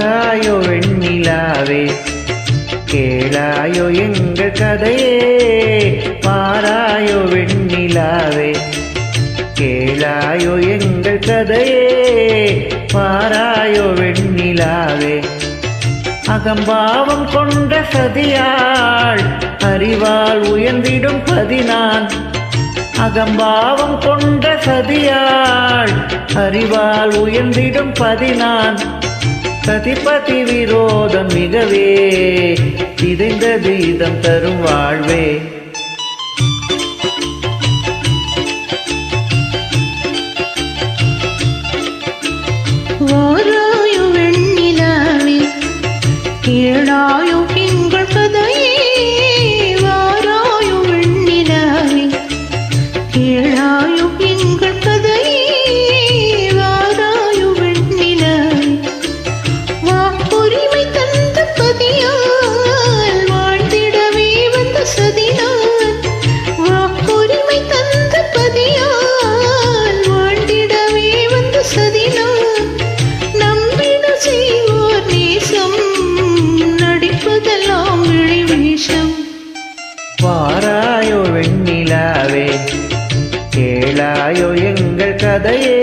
ஆராயோ வெண்ணிலாவே கேளாயோ எங்கள் கதையே பாராயோ வெண்ணிலாவே கேளாயோ எங்கள் கதையே பாராயோ வெண்ணிலாவே. அகம்பாவம் கொண்ட சதியாள் அறிவால் உயர்ந்திடும் பதினான். அகம்பாவம் கொண்ட சதியாள் அறிவால் உயர்ந்திடும் பதினான். சதிபதி விரோதம் மிகவே. சிதைந்தது இதம் தரும் வாழ்வே. வாராயோ வெண்ணிலாவே கீழாயு எங்கள் கதையே. வாராயோ வெண்ணிலாவே நடிப்பதெல்லாம் விழி வேஷம். வாராயோ வெண்ணிலாவே கேளாயோ எங்கள் கதையே.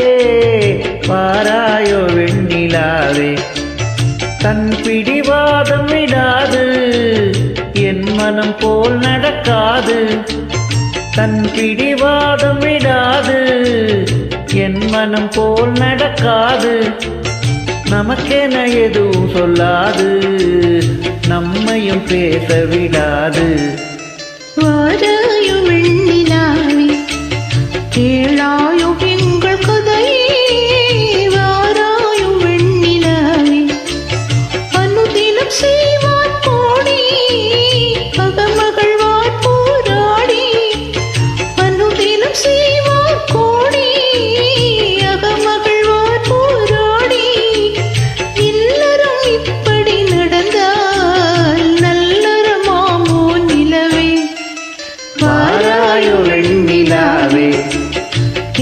வாராயோ வெண்ணிலாவே தன் பிடிவாதம் விடாது என் மனம் போல் நடக்காது. தன் பிடிவாதம் விடாது என் மனம் போல் நடக்காது. நமக்கென எதுவும் சொல்லாது. நம்மையும் பேச விடாது.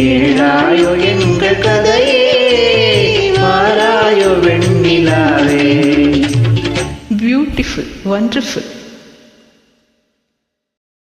ஏழாயோ எங்கள் கதையே மாறாயோ வெண்ணிலாவே. Beautiful wonderful